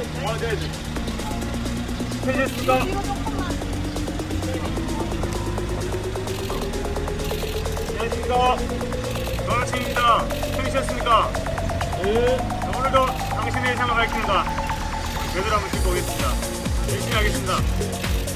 아, 네. 되셨습니까? 안녕하십니까. 노원층입니다. 되셨습니까? 네. 자, 오늘도 당신의 일상을 밝힙니다. 제대로 한번 찍고 오겠습니다. 열심히 하겠습니다.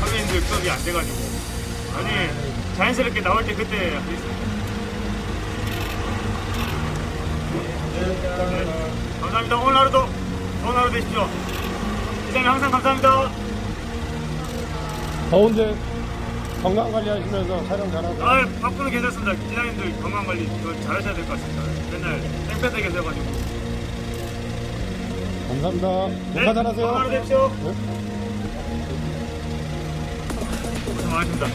선배님들 수업이 안 돼가지고. 아니, 자연스럽게 나올 때 그때. 네, 감사합니다. 오늘 하루도 좋은 하루 되십시오. 기자님 항상 감사합니다. 더운데 건강 관리하시면서 촬영 잘하고 아, 바쁘는 괜찮습니다. 기자님들 건강 관리 잘하셔야 될 것 같습니다. 맨날 땡볕에 계셔가지고. 감사합니다. 네, 농사 잘하세요. 건강. 네. 고생 많으십니다.